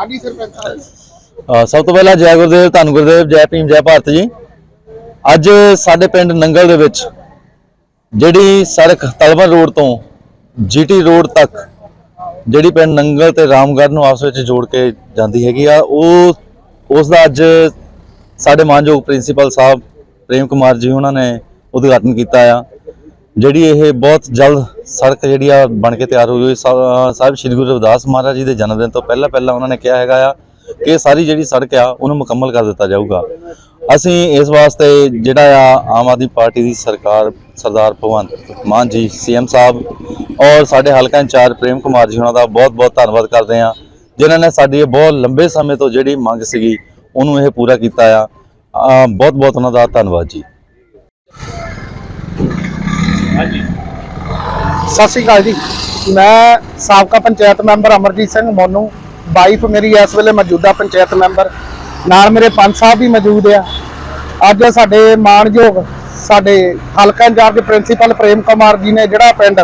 ਹਾਂਜੀ ਸਰਪੰਚ ਸਾਹਿਬ ਸਭ ਤੋਂ ਪਹਿਲਾਂ ਜੈ ਗੁਰਦੇਵ, ਧੰਨ ਗੁਰਦੇਵ, ਜੈ ਭੀਮ, ਜੈ ਭਾਰਤ ਜੀ। ਅੱਜ ਸਾਡੇ ਪਿੰਡ ਨੰਗਲ ਦੇ ਵਿੱਚ ਜਿਹੜੀ ਸੜਕ ਤਲਵਰ ਰੋਡ ਤੋਂ ਜੀਟੀ ਰੋਡ ਤੱਕ ਜਿਹੜੀ ਪਿੰਡ ਨੰਗਲ ਤੇ ਰਾਮਗੜ੍ਹ ਨੂੰ ਆਪਸ ਵਿੱਚ ਜੋੜ ਕੇ ਜਾਂਦੀ ਹੈਗੀ ਆ, ਉਹ ਉਸ ਦਾ ਅੱਜ ਸਾਡੇ ਮਾਨਯੋਗ ਪ੍ਰਿੰਸੀਪਲ ਸਾਹਿਬ ਪ੍ਰੇਮ ਕੁਮਾਰ ਜੀ ਉਹਨਾਂ ਨੇ ਉਦਘਾਟਨ ਕੀਤਾ ਆ। ਜਿਹੜੀ ਇਹ ਬਹੁਤ ਜਲਦ ਸੜਕ ਜਿਹੜੀ ਆ ਬਣ ਕੇ ਤਿਆਰ ਹੋਈ। ਹੋਈ ਸਾਹਿਬ ਸ੍ਰੀ ਗੁਰੂ ਰਵਿਦਾਸ ਮਹਾਰਾਜ ਜੀ ਦੇ ਜਨਮ ਦਿਨ ਤੋਂ ਪਹਿਲਾਂ ਪਹਿਲਾਂ ਉਹਨਾਂ ਨੇ ਕਿਹਾ ਹੈਗਾ ਆ ਕਿ ਸਾਰੀ ਜਿਹੜੀ ਸੜਕ ਆ, ਉਹਨੂੰ ਮੁਕੰਮਲ ਕਰ ਦਿੱਤਾ ਜਾਊਗਾ। ਅਸੀਂ ਇਸ ਵਾਸਤੇ ਜਿਹੜਾ ਆ, ਆਮ ਆਦਮੀ ਪਾਰਟੀ ਦੀ ਸਰਕਾਰ, ਸਰਦਾਰ ਭਗਵੰਤ ਮਾਨ ਜੀ, ਸੀਐਮ ਸਾਹਿਬ ਔਰ ਸਾਡੇ ਹਲਕਾ ਇੰਚਾਰਜ ਪ੍ਰੇਮ ਕੁਮਾਰ ਜੀ ਉਹਨਾਂ ਦਾ ਬਹੁਤ ਬਹੁਤ ਧੰਨਵਾਦ ਕਰਦੇ ਆ ਜਿਨ੍ਹਾਂ ਨੇ ਸਾਡੀ ਇਹ ਬਹੁਤ ਲੰਬੇ ਸਮੇਂ ਤੋਂ ਜਿਹੜੀ ਮੰਗ ਸੀਗੀ, ਉਹਨੂੰ ਇਹ ਪੂਰਾ ਕੀਤਾ ਆ। ਬਹੁਤ ਬਹੁਤ ਉਹਨਾਂ ਦਾ ਧੰਨਵਾਦ ਜੀ। ਸਤਿ ਸ਼੍ਰੀ ਅਕਾਲ ਜੀ। ਮੈਂ ਸਾਬਕਾ ਪੰਚਾਇਤ ਮੈਂਬਰ ਅਮਰਜੀਤ ਸਿੰਘ ਮੋਨੂ ਵਾਈਫ ਮੇਰੀ ਇਸ ਵੇਲੇ ਮੌਜੂਦਾ ਪੰਚਾਇਤ ਮੈਂਬਰ। ਨਾਲ ਮੇਰੇ ਪੰਚ ਸਾਹਿਬ ਵੀ ਮੌਜੂਦ ਆ। ਅੱਜ ਸਾਡੇ ਮਾਣਯੋਗ ਸਾਡੇ ਹਲਕਾ ਇੰਚਾਰਜ ਪ੍ਰਿੰਸੀਪਲ ਪ੍ਰੇਮ ਕੁਮਾਰ ਜੀ ਨੇ ਜਿਹੜਾ ਪਿੰਡ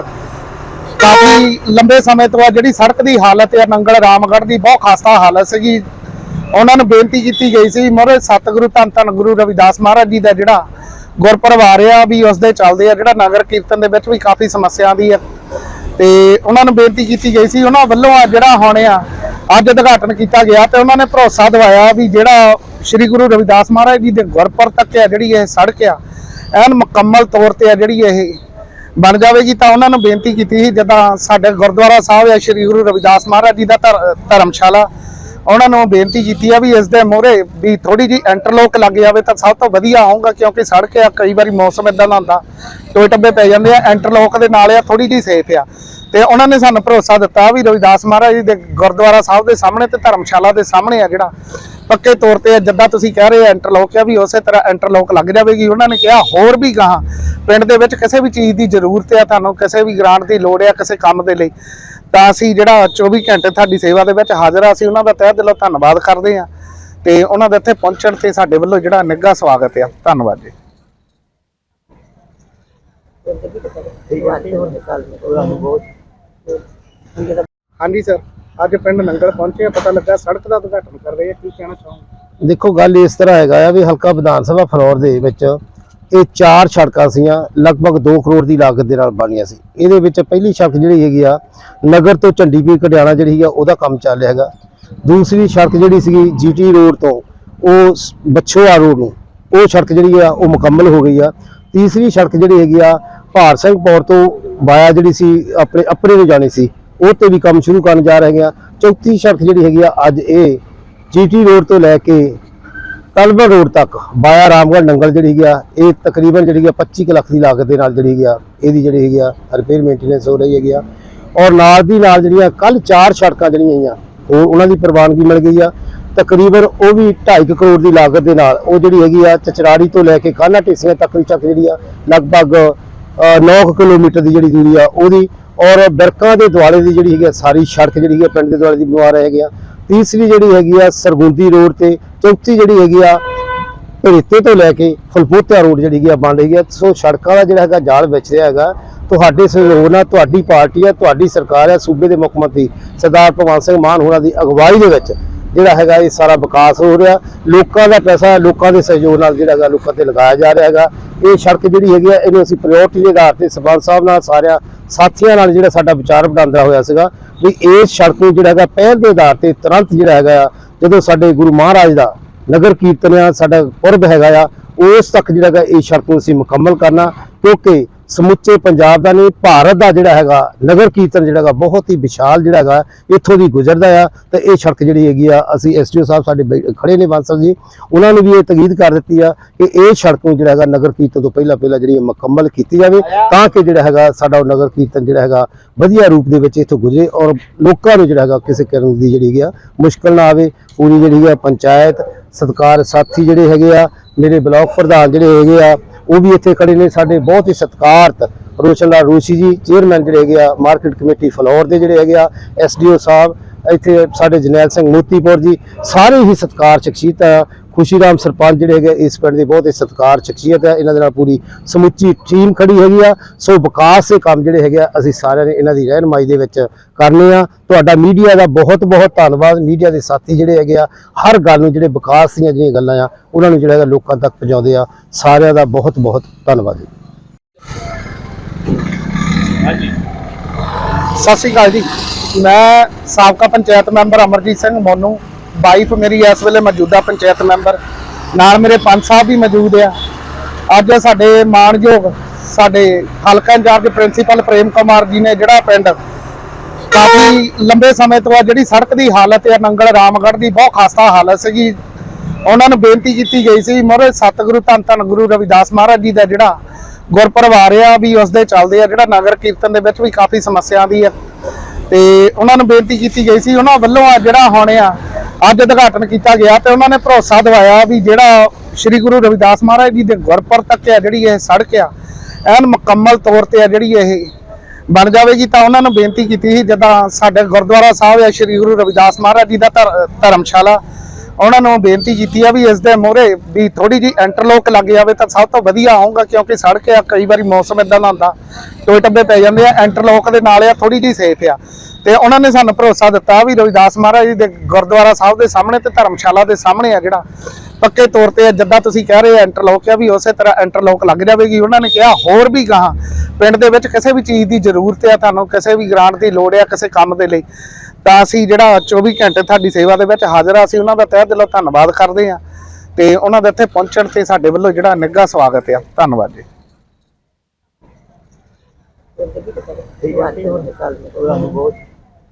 ਕਾਫੀ ਲੰਬੇ ਸਮੇਂ ਤੋਂ ਜਿਹੜੀ ਸੜਕ ਦੀ ਹਾਲਤ ਹੈ ਨੰਗਲ ਰਾਮਗੜ੍ਹ ਦੀ ਬਹੁਤ ਖਾਸਾ ਹਾਲਤ ਸੀਗੀ। ਉਹਨਾਂ ਨੂੰ ਬੇਨਤੀ ਕੀਤੀ ਗਈ ਸੀ, ਮੋਰੇ ਸਤਿਗੁਰੂ ਧੰਨ ਧੰਨ ਗੁਰੂ ਰਵਿਦਾਸ ਮਹਾਰਾਜ ਜੀ ਦਾ ਜਿਹੜਾ ਗੁਰਪੁਰਬ ਆ ਰਿਹਾ ਵੀ ਉਸ ਦੇ ਚੱਲਦੇ ਆ, ਜਿਹੜਾ ਨਗਰ ਕੀਰਤਨ ਦੇ ਵਿੱਚ ਵੀ ਕਾਫੀ ਸਮੱਸਿਆ ਆਉਂਦੀ ਆ। ਤੇ ਉਹਨਾਂ ਨੂੰ ਬੇਨਤੀ ਕੀਤੀ ਗਈ ਸੀ, ਉਹਨਾਂ ਵੱਲੋਂ ਆ ਜਿਹੜਾ ਹੁਣ ਆ, ਅੱਜ ਉਦਘਾਟਨ ਕੀਤਾ ਗਿਆ ਤੇ ਉਹਨਾਂ ਨੇ ਭਰੋਸਾ ਦਿਵਾਇਆ ਵੀ ਜਿਹੜਾ ਸ੍ਰੀ ਗੁਰੂ ਰਵਿਦਾਸ ਮਹਾਰਾਜ ਜੀ ਦੇ ਗੁਰਪੁਰ ਤੱਕ ਆ ਜਿਹੜੀ ਇਹ ਸੜਕ ਆ, ਐਨ ਮੁਕੰਮਲ ਤੌਰ ਤੇ ਆ ਜਿਹੜੀ ਇਹ ਬਣ ਜਾਵੇਗੀ ਤਾਂ ਉਹਨਾਂ ਨੂੰ ਬੇਨਤੀ ਕੀਤੀ ਸੀ, ਜਦੋਂ ਸਾਡੇ ਗੁਰਦੁਆਰਾ ਸਾਹਿਬ ਆ ਸ੍ਰੀ ਗੁਰੂ ਰਵਿਦਾਸ ਮਹਾਰਾਜ ਜੀ ਦਾ ਧਰ- ਧਰਮਸ਼ਾਲਾ ਉਹਨਾਂ ਨੂੰ ਬੇਨਤੀ ਕੀਤੀ ਆ ਵੀ ਇਸ ਦੇ ਮੋਹਰੇ ਵੀ ਥੋੜੀ ਜੀ ਇੰਟਰਲੋਕ ਲੱਗ ਜਾਵੇ ਤਾਂ ਸਭ ਤੋਂ ਵਧੀਆ ਹੋਊਗਾ ਕਿਉਂਕਿ ਸੜਕ ਆ, ਕਈ ਵਾਰੀ ਮੌਸਮ ਇਦਾਂ ਦਾ ਹੁੰਦਾ, ਟੋਏ ਟੱਬੇ ਪੈ ਜਾਂਦੇ ਆ ਇੰਟਰਲੋਕ ਦੇ ਨਾਲ ਆ ਥੋੜੀ ਜੀ ਸੇਫ ਆ। ਤੇ ਉਹਨਾਂ ਨੇ ਸਾਨੂੰ ਭਰੋਸਾ ਦਿੱਤਾ ਵੀ ਰਵਿਦਾਸ ਮਹਾਰਾਜ ਜੀ ਦੇ ਗੁਰਦੁਆਰਾ ਸਾਹਿਬ ਦੇ ਸਾਹਮਣੇ ਤੇ ਧਰਮਸ਼ਾਲਾ ਦੇ ਸਾਹਮਣੇ ਆ ਜਿਹੜਾ। ਪੱਕੇ ਤੌਰ ਤੇ ਜਿੱਦਾਂ ਤੁਸੀਂ ਕਹਿ ਰਹੇ ਆ ਇੰਟਰਲੋਕ ਆ ਵੀ ਉਸੇ ਤਰ੍ਹਾਂ ਇੰਟਰਲੋਕ ਲੱਗ ਜਾਵੇਗੀ ਉਹਨਾਂ ਨੇ ਕਿਹਾ ਹੋਰ ਵੀ ਗਾਹਾਂ ਪਿੰਡ ਦੇ ਵਿੱਚ ਕਿਸੇ ਵੀ ਚੀਜ਼ ਦੀ ਜ਼ਰੂਰਤ ਆ ਤੁਹਾਨੂੰ ਕਿਸੇ ਵੀ ਗ੍ਰਾਂਟ ਦੀ ਲੋੜ ਆ ਕਿਸੇ ਕੰਮ ਦੇ ਲਈ ਤਾਂ ਅਸੀਂ ਜਿਹੜਾ 24 ਘੰਟੇ ਤੁਹਾਡੀ ਸੇਵਾ ਦੇ ਵਿੱਚ ਹਾਜ਼ਰ ਆ ਅਸੀਂ ਉਹਨਾਂ ਦਾ ਤਹਿ ਦਿਲੋਂ ਧੰਨਵਾਦ ਕਰਦੇ ਆ ਤੇ ਉਹਨਾਂ ਦੇ ਇੱਥੇ ਪਹੁੰਚਣ ਤੇ ਸਾਡੇ ਵੱਲੋਂ ਜਿਹੜਾ ਨਿੱਘਾ ਸਵਾਗਤ ਆ ਧੰਨਵਾਦ ਜੀ। ਹਾਂਜੀ ਸਰ। ਅੱਜ ਪਿੰਡ ਨੰਗਲ ਪਹੁੰਚੇ ਪਤਾ ਲੱਗਾ ਸੜਕ ਦਾ ਉਦਘਾਟਨ ਕਰ ਰਹੇ ਆ, ਕੀ ਕਹਿਣਾ ਚਾਹੋਗੇ? ਦੇਖੋ, ਗੱਲ ਇਸ ਤਰ੍ਹਾਂ ਹੈਗਾ ਆ ਵੀ ਹਲਕਾ ਵਿਧਾਨ ਸਭਾ ਫਲੋਰ ਦੇ ਵਿੱਚ ਇਹ ਚਾਰ ਸੜਕਾਂ ਸੀਆਂ, ਲਗਭਗ 2 ਕਰੋੜ ਦੀ ਲਾਗਤ ਦੇ ਨਾਲ ਬਣੀਆਂ ਸੀ। ਇਹਦੇ ਵਿੱਚ ਪਹਿਲੀ ਸੜਕ ਜਿਹੜੀ ਹੈਗੀ ਆ, ਨਗਰ ਤੋਂ ਝੰਡੀਪੀਰ ਕਢਿਆਣਾ ਜਿਹੜੀ ਹੈਗੀ ਆ, ਉਹਦਾ ਕੰਮ ਚੱਲ ਰਿਹਾ ਹੈਗਾ। ਦੂਸਰੀ ਸੜਕ ਜਿਹੜੀ ਸੀਗੀ ਜੀਟੀ ਰੋਡ ਤੋਂ, ਉਹ ਸ- ਬਛੋਆ ਰੋਡ ਨੂੰ, ਉਹ ਸੜਕ ਜਿਹੜੀ ਆ, ਉਹ ਮੁਕੰਮਲ ਹੋ ਗਈ ਆ। ਤੀਸਰੀ ਸੜਕ ਜਿਹੜੀ ਹੈਗੀ ਆ, ਭਾਰ ਸਿੰਘ ਪੌਰ ਤੋਂ ਵਾਇਆ ਜਿਹੜੀ ਸੀ, ਆਪਣੇ, ਅਪਰੇ ਨੂੰ ਜਾਣੀ ਸੀ। ਉਹ ਤੇ ਵੀ ਕੰਮ ਸ਼ੁਰੂ ਕਰਨ ਜਾ ਰਹੇ ਹਾਂ। ਚੌਥੀ ਸੜਕ ਜਿਹੜੀ ਹੈਗੀ ਆ, ਅੱਜ ਇਹ ਜੀਟੀ ਰੋਡ ਤੋਂ ਲੈ ਕੇ ਤਲਵਰ ਰੋਡ ਤੱਕ ਬਾਇਆ ਰਾਮਗੜ੍ਹ ਨੰਗਲ ਜਿਹੜੀ ਹੈਗੀ ਆ, ਇਹ ਤਕਰੀਬਨ ਜਿਹੜੀ ਆ 25 ਕੁ ਲੱਖ ਦੀ ਲਾਗਤ ਦੇ ਨਾਲ ਜਿਹੜੀ ਹੈਗੀ ਆ, ਇਹਦੀ ਜਿਹੜੀ ਹੈਗੀ ਆ ਰਿਪੇਅਰ ਮੇਨਟੇਨੈਂਸ ਹੋ ਰਹੀ ਹੈਗੀ ਆ। ਔਰ ਨਾਲ ਦੀ ਨਾਲ ਜਿਹੜੀਆਂ ਕੱਲ ਚਾਰ ਸੜਕਾਂ ਜਿਹੜੀਆਂ ਹੈਗੀਆਂ ਉਹ ਉਹਨਾਂ ਦੀ ਪ੍ਰਵਾਨਗੀ ਮਿਲ ਗਈ ਆ। ਤਕਰੀਬਨ ਉਹ ਵੀ 2.5 ਕਰੋੜ ਦੀ ਲਾਗਤ ਦੇ ਨਾਲ ਉਹ ਜਿਹੜੀ ਹੈਗੀ ਆ, ਚਚਰਾੜੀ ਤੋਂ ਲੈ ਕੇ ਖਾਨਾ ਢੇਸੀਆਂ ਤੱਕ ਦੀ ਚੱਕ ਜਿਹੜੀ ਆ, ਲਗਭਗ 9 ਕਿਲੋਮੀਟਰ ਦੀ ਜਿਹੜੀ ਦੂਰੀ ਆ, ਉਹਦੀ ਔਰ ਬਰਕਾਂ ਦੇ ਦੁਆਲੇ ਦੀ ਜਿਹੜੀ ਹੈਗੀ ਆ ਸਾਰੀ ਸੜਕ ਜਿਹੜੀ ਹੈਗੀ ਪਿੰਡ ਦੇ ਦੁਆਲੇ ਦੀ ਬਣਵਾ ਰਹੇ ਹੈਗੇ ਆ। ਤੀਸਰੀ ਜਿਹੜੀ ਹੈਗੀ ਆ ਸਰਗੁੰਦੀ ਰੋਡ ਤੇ, ਚੌਥੀ ਜਿਹੜੀ ਹੈਗੀ ਆ ਭੜੇਤੇ ਤੋਂ ਲੈ ਕੇ ਫਲਪੋਤਿਆ ਰੋਡ ਜਿਹੜੀ ਹੈਗੀ ਆ ਬਣ ਰਹੀ ਹੈ। ਸੋ ਸੜਕਾਂ ਦਾ ਜਿਹੜਾ ਹੈਗਾ ਜਾਲ ਵਿਚ ਰਿਹਾ ਹੈਗਾ। ਤੁਹਾਡੇ ਸਹਿਯੋਗ ਨਾਲ ਤੁਹਾਡੀ ਪਾਰਟੀ ਹੈ, ਤੁਹਾਡੀ ਸਰਕਾਰ ਹੈ, ਸੂਬੇ ਦੇ ਮੁੱਖ ਮੰਤਰੀ ਸਰਦਾਰ ਭਗਵੰਤ ਸਿੰਘ ਮਾਨ ਹੋਰਾਂ ਦੀ ਅਗਵਾਈ ਦੇ ਵਿੱਚ ਜਿਹੜਾ ਹੈਗਾ ਇਹ ਸਾਰਾ ਵਿਕਾਸ ਹੋ ਰਿਹਾ। ਲੋਕਾਂ ਦਾ ਪੈਸਾ ਲੋਕਾਂ ਦੇ ਸਹਿਯੋਗ ਨਾਲ ਜਿਹੜਾ ਹੈਗਾ ਲੋਕਾਂ ਤੇ ਲਗਾਇਆ ਜਾ ਰਿਹਾ ਹੈਗਾ। ਇਹ ਸੜਕ ਜਿਹੜੀ ਹੈਗੀ ਆ ਇਹਨੂੰ ਅਸੀਂ ਪ੍ਰਾਇੋਰਟੀ ਦੇ ਆਧਾਰ ਤੇ ਸਰਪੰਚ ਸਾਹਿਬ ਨਾਲ ਸਾਰਿਆਂ ਸਾਥੀਆਂ ਨਾਲ ਜਿਹੜਾ ਸਾਡਾ ਵਿਚਾਰ ਵਟਾਂਦਰਾ ਹੋਇਆ ਸੀਗਾ ਵੀ ਇਸ ਸੜਕ ਨੂੰ ਜਿਹੜਾ ਹੈਗਾ ਪਹਿਲ ਦੇ ਆਧਾਰ ਤੇ ਤੁਰੰਤ ਜਿਹੜਾ ਹੈਗਾ ਆ, ਜਦੋਂ ਸਾਡੇ ਗੁਰੂ ਮਹਾਰਾਜ ਦਾ ਨਗਰ ਕੀਰਤਨ ਆ ਸਾਡਾ ਪੁਰਬ ਹੈਗਾ ਆ ਉਸ ਤੱਕ ਜਿਹੜਾ ਹੈਗਾ ਇਹ ਸੜਕ ਨੂੰ ਅਸੀਂ ਮੁਕੰਮਲ ਕਰਨਾ ਕਿਉਂਕਿ ਸਮੁੱਚੇ ਪੰਜਾਬ ਦਾ ਨਹੀਂ, ਭਾਰਤ ਦਾ ਜਿਹੜਾ ਹੈਗਾ, ਨਗਰ ਕੀਰਤਨ ਜਿਹੜਾ ਹੈਗਾ, ਬਹੁਤ ਹੀ ਵਿਸ਼ਾਲ ਜਿਹੜਾ ਹੈਗਾ, ਇੱਥੋਂ ਦੀ ਗੁਜ਼ਰਦਾ ਆ। ਤੇ ਇਹ ਸੜਕ ਜਿਹੜੀ ਹੈਗੀ ਆ, ਅਸੀਂ ਐਸਟੀਓ ਸਾਹਿਬ ਸਾਡੇ ਬੈ- ਖੜੇ ਨੇ ਬਾਂਸਲ ਜੀ, ਉਹਨਾਂ ਨੇ ਵੀ ਇਹ ਤਗੀਦ ਕਰ ਦਿੱਤੀ ਆ ਕਿ ਇਹ ਸੜਕ ਨੂੰ ਜਿਹੜਾ ਹੈਗਾ, ਨਗਰ ਕੀਰਤਨ ਤੋਂ ਪਹਿਲਾਂ ਪਹਿਲਾਂ ਜਿਹੜੀ ਮੁਕੰਮਲ ਕੀਤੀ ਜਾਵੇ, ਤਾਂ ਕਿ ਜਿਹੜਾ ਹੈਗਾ, ਸਾਡਾ ਉਹ ਨਗਰ ਕੀਰਤਨ ਜਿਹੜਾ ਹੈਗਾ, ਵਧੀਆ ਰੂਪ ਦੇ ਵਿੱਚ ਇੱਥੋਂ ਗੁਜ਼ਰੇ ਔਰ ਲੋਕਾਂ ਨੂੰ ਜਿਹੜਾ ਹੈਗਾ, ਕਿਸੇ ਕਰਨ ਦੀ ਜਿਹੜੀ ਹੈਗੀ ਆ, ਮੁਸ਼ਕਲ ਨਾ ਆਵੇ। ਪੂਰੀ ਜਿਹੜੀ ਹੈ ਪੰਚਾਇਤ, ਸਤਕਾਰ ਸਾਥੀ ਜਿਹੜੇ ਹੈਗੇ ਆ, ਮੇਰੇ ਬਲਾਕ ਪ੍ਰਧਾਨ ਜਿਹੜੇ ਹੈਗੇ ਆ ਉਹ ਵੀ ਇੱਥੇ ਖੜੇ ਨੇ। ਸਾਡੇ ਬਹੁਤ ਹੀ ਸਤਿਕਾਰਤ ਰੋਸ਼ਨ ਲਾਲ ਰੂਸੀ ਜੀ ਚੇਅਰਮੈਨ ਜਿਹੜੇ ਹੈਗੇ ਆ ਮਾਰਕੀਟ ਕਮੇਟੀ ਫਲੋਰ ਦੇ ਜਿਹੜੇ ਹੈਗੇ ਆ ਐਸਡੀਓ ਸਾਹਿਬ, ਇੱਥੇ ਸਾਡੇ ਜਨੈਲ ਸਿੰਘ ਮੋਤੀਪੁਰ ਜੀ, ਸਾਰੇ ਹੀ ਸਤਿਕਾਰ ਸ਼ਖਸੀਅਤ ਖੁਸ਼ੀ ਰਾਮ ਸਰਪੰਚ ਜਿਹੜੇ ਹੈਗੇ ਇਸ ਪਿੰਡ ਦੇ ਬਹੁਤ ਹੀ ਸਤਿਕਾਰ ਸ਼ਖਸੀਅਤ ਹੈ। ਇਹਨਾਂ ਦੇ ਨਾਲ ਪੂਰੀ ਸਮੁੱਚੀ ਟੀਮ ਖੜੀ ਹੈਗੀ ਆ। ਸੋ ਵਿਕਾਸ ਦੇ ਕੰਮ ਜਿਹੜੇ ਹੈਗੇ ਆ ਅਸੀਂ ਸਾਰਿਆਂ ਨੇ ਇਹਨਾਂ ਦੀ ਰਹਿਨਮਾਈ ਦੇ ਵਿੱਚ ਕਰਨੇ ਆ। ਤੁਹਾਡਾ ਮੀਡੀਆ ਦਾ ਬਹੁਤ ਬਹੁਤ ਧੰਨਵਾਦ। ਮੀਡੀਆ ਦੇ ਸਾਥੀ ਜਿਹੜੇ ਹੈਗੇ ਆ ਹਰ ਗੱਲ ਨੂੰ ਜਿਹੜੇ ਵਿਕਾਸ ਦੀਆਂ ਜਿਹੜੀਆਂ ਗੱਲਾਂ ਆ ਉਹਨਾਂ ਨੂੰ ਜਿਹੜਾ ਹੈਗਾ ਲੋਕਾਂ ਤੱਕ ਪਹੁੰਚਾਉਂਦੇ ਆ। ਸਾਰਿਆਂ ਦਾ ਬਹੁਤ ਬਹੁਤ ਧੰਨਵਾਦ ਜੀ। ਸਤਿ ਸ਼੍ਰੀ ਅਕਾਲ ਜੀ। ਮੈਂ ਸਾਬਕਾ ਪੰਚਾਇਤ ਮੈਂਬਰ ਅਮਰਜੀਤ ਸਿੰਘ ਮੋਨੂ। ਵਾਈਫ ਮੇਰੀ ਇਸ ਵੇਲੇ ਮੌਜੂਦਾ ਪੰਚਾਇਤ ਮੈਂਬਰ ਨਾਲ ਮੇਰੇ ਪੰਜ ਸਾਹਿਬ ਵੀ ਮੌਜੂਦ ਆ। ਅੱਜ ਸਾਡੇ ਮਾਣਯੋਗ ਸਾਡੇ ਹਲਕਾ ਇੰਚਾਰਜ ਪ੍ਰਿੰਸੀਪਲ ਪ੍ਰੇਮ ਕੁਮਾਰ ਜੀ ਨੇ ਜਿਹੜਾ ਪਿੰਡ ਕਾਫੀ ਲੰਬੇ ਸਮੇਂ ਤੋਂ ਜਿਹੜੀ ਸੜਕ ਦੀ ਹਾਲਤ ਹੈ ਨੰਗਲ ਰਾਮਗੜ੍ਹ ਦੀ ਬਹੁਤ ਖਾਸਤਾ ਹਾਲਤ ਸੀਗੀ। ਉਹਨਾਂ ਨੂੰ ਬੇਨਤੀ ਕੀਤੀ ਗਈ ਸੀ, ਮੋਰੇ ਸਤਿਗੁਰੂ ਧੰਨ ਧੰਨ ਗੁਰੂ ਰਵਿਦਾਸ ਮਹਾਰਾਜ ਜੀ ਦਾ ਜਿਹੜਾ ਗੁਰਪੁਰਬ ਆ ਰਿਹਾ ਵੀ ਉਸ ਦੇ ਚੱਲਦੇ ਆ, ਜਿਹੜਾ ਨਗਰ ਕੀਰਤਨ ਦੇ ਵਿੱਚ ਵੀ ਕਾਫੀ ਸਮੱਸਿਆ ਆਉਂਦੀ ਆ। ਤੇ ਉਹਨਾਂ ਨੂੰ ਬੇਨਤੀ ਕੀਤੀ ਗਈ ਸੀ, ਉਹਨਾਂ ਵੱਲੋਂ ਆ ਜਿਹੜਾ ਹੁਣ ਆ ਅੱਜ ਉਦਘਾਟਨ ਕੀਤਾ ਗਿਆ ਤੇ ਉਹਨਾਂ ਨੇ ਭਰੋਸਾ ਦਿਵਾਇਆ ਵੀ ਜਿਹੜਾ ਸ੍ਰੀ ਗੁਰੂ ਰਵਿਦਾਸ ਮਹਾਰਾਜ ਜੀ ਦੇ ਗੁਰਪੁਰ ਤੱਕ ਹੈ ਜਿਹੜੀ ਇਹ ਸੜਕ ਆ, ਐਨ ਮੁਕੰਮਲ ਤੌਰ ਤੇ ਆ ਜਿਹੜੀ ਇਹ ਬਣ ਜਾਵੇਗੀ ਤਾਂ ਉਹਨਾਂ ਨੂੰ ਬੇਨਤੀ ਕੀਤੀ ਸੀ, ਜਦੋਂ ਸਾਡੇ ਗੁਰਦੁਆਰਾ ਸਾਹਿਬ ਹੈ ਸ੍ਰੀ ਗੁਰੂ ਰਵਿਦਾਸ ਮਹਾਰਾਜ ਜੀ ਦਾ ਧਰ- ਧਰਮਸ਼ਾਲਾ, ਉਹਨਾਂ ਨੂੰ ਬੇਨਤੀ ਕੀਤੀ ਆ ਵੀ ਇਸ ਦੇ ਮੋਹਰੇ ਵੀ ਥੋੜੀ ਜੀ ਇੰਟਰਲੋਕ ਲੱਗ ਜਾਵੇ ਤਾਂ ਸਭ ਤੋਂ ਵਧੀਆ ਹੋਊਗਾ ਕਿਉਂਕਿ ਸੜਕ ਆ, ਕਈ ਵਾਰੀ ਮੌਸਮ ਇਦਾਂ ਦਾ ਹੁੰਦਾ, ਟੋਏ ਟੱਬੇ ਪੈ ਜਾਂਦੇ ਆ, ਇੰਟਰਲੋਕ ਦੇ ਨਾਲ ਆ ਥੋੜੀ ਜੀ ਸੇਫ ਆ। ਤੇ ਉਹਨਾਂ ਨੇ ਸਾਨੂੰ ਭਰੋਸਾ ਦਿੱਤਾ ਵੀ ਰਵਿਦਾਸ ਮਹਾਰਾਜ ਜੀ ਦੇ ਗੁਰਦੁਆਰਾ ਸਾਹਿਬ ਦੇ ਸਾਹਮਣੇ ਤੇ ਧਰਮਸ਼ਾਲਾ ਦੇ ਸਾਹਮਣੇ ਆ ਜਿਹੜਾ। ਪੱਕੇ ਤੌਰ ਤੇ ਜਿੱਦਾਂ ਤੁਸੀਂ ਕਹਿ ਰਹੇ ਇੰਟਰਲੋਕ ਆ ਵੀ ਉਸੇ ਤਰ੍ਹਾਂ ਇੰਟਰਲੋਕ ਲੱਗ ਜਾਵੇਗੀ। ਉਹਨਾਂ ਨੇ ਕਿਹਾ ਹੋਰ ਵੀ ਗਾਹਾਂ ਪਿੰਡ ਦੇ ਵਿੱਚ ਕਿਸੇ ਵੀ ਚੀਜ਼ ਦੀ ਜ਼ਰੂਰਤ ਆ, ਤੁਹਾਨੂੰ ਕਿਸੇ ਵੀ ਗ੍ਰਾਂਟ ਦੀ ਲੋੜ ਆ ਕਿਸੇ ਕੰਮ ਦੇ ਲਈ, ਤਾਂ ਅਸੀਂ ਜਿਹੜਾ 24 ਘੰਟੇ ਤੁਹਾਡੀ ਸੇਵਾ ਦੇ ਵਿੱਚ ਹਾਜ਼ਰ ਆ। ਅਸੀਂ ਉਹਨਾਂ ਦਾ ਤਹਿ ਦਿਲੋਂ ਧੰਨਵਾਦ ਕਰਦੇ ਆ ਤੇ ਉਹਨਾਂ ਦੇ ਇੱਥੇ ਪਹੁੰਚਣ ਤੇ ਸਾਡੇ ਵੱਲੋਂ ਜਿਹੜਾ ਨਿੱਘਾ ਸਵਾਗਤ ਆ। ਧੰਨਵਾਦ ਜੀ।